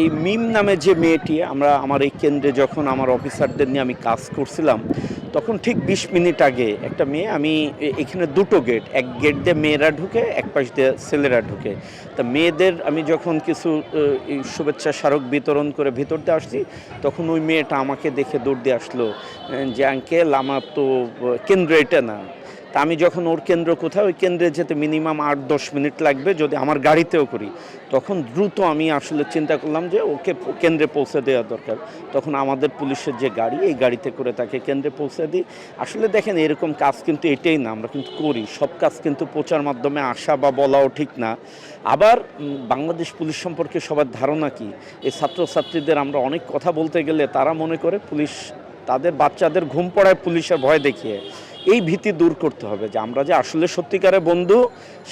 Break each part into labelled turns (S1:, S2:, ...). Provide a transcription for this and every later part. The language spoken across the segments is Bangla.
S1: এই মিম নামে যে মেয়েটি, আমরা আমার এই কেন্দ্রে যখন আমার অফিসারদের নিয়ে আমি কাজ করছিলাম, তখন ঠিক বিশ মিনিট আগে একটা মেয়ে, আমি এখানে দুটো গেট এক গেট দিয়ে মেয়েরা ঢুকে, এক পাশ দিয়ে ছেলেরা ঢুকে। তা মেয়েদের আমি যখন কিছু শুভেচ্ছা স্মারক বিতরণ করে ভিতর দিয়ে আসছি, তখন ওই মেয়েটা আমাকে দেখে দৌড় দিয়ে আসলো যে, আঙ্কেল, আমার তো কেন্দ্র এটা না। তা আমি যখন ওর কেন্দ্র কোথায়, ওই কেন্দ্রে যেতে মিনিমাম আট, দশ মিনিট লাগবে যদি আমার গাড়িতেও করি। তখন দ্রুত আমি আসলে চিন্তা করলাম যে ওকে কেন্দ্রে পৌঁছে দেওয়া দরকার। তখন আমাদের পুলিশের যে গাড়ি, এই গাড়িতে করে তাকে কেন্দ্রে পৌঁছে দিই। আসলে দেখেন, এরকম কাজ কিন্তু এটাই না, আমরা কিন্তু করি। সব কাজ কিন্তু প্রচার মাধ্যমে আসা বা বলাও ঠিক না। আবার বাংলাদেশ পুলিশ সম্পর্কে সবার ধারণা কি? এই ছাত্রছাত্রীদের আমরা অনেক কথা বলতে গেলে তারা মনে করে পুলিশ তাদের বাচ্চাদের ঘুম পড়ায় পুলিশের ভয় দেখিয়ে। এই ভীতি দূর করতে হবে যে আমরা যে আসলে সত্যিকারের বন্ধু,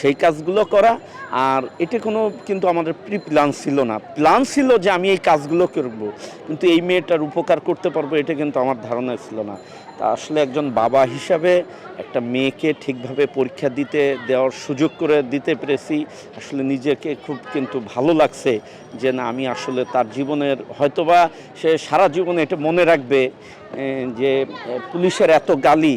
S1: সেই কাজগুলো করা। আর এটি কোনো কিন্তু আমাদের প্রি প্ল্যান ছিল না। প্ল্যান ছিল যে আমি এই কাজগুলো করব, কিন্তু এই মেয়েটার উপকার করতে পারব, এটা কিন্তু আমার ধারণা ছিল না। তা আসলে একজন বাবা হিসাবে একটা মেয়েকে ঠিকভাবে পরীক্ষা দিতে, দেওয়ার সুযোগ করে দিতে পেরেছি। আসলে নিজেকে খুব কিন্তু ভালো লাগছে যে না, আমি আসলে তার জীবনের হয়তোবা সে সারা জীবনে এটা মনে রাখবে যে পুলিশের এত গালি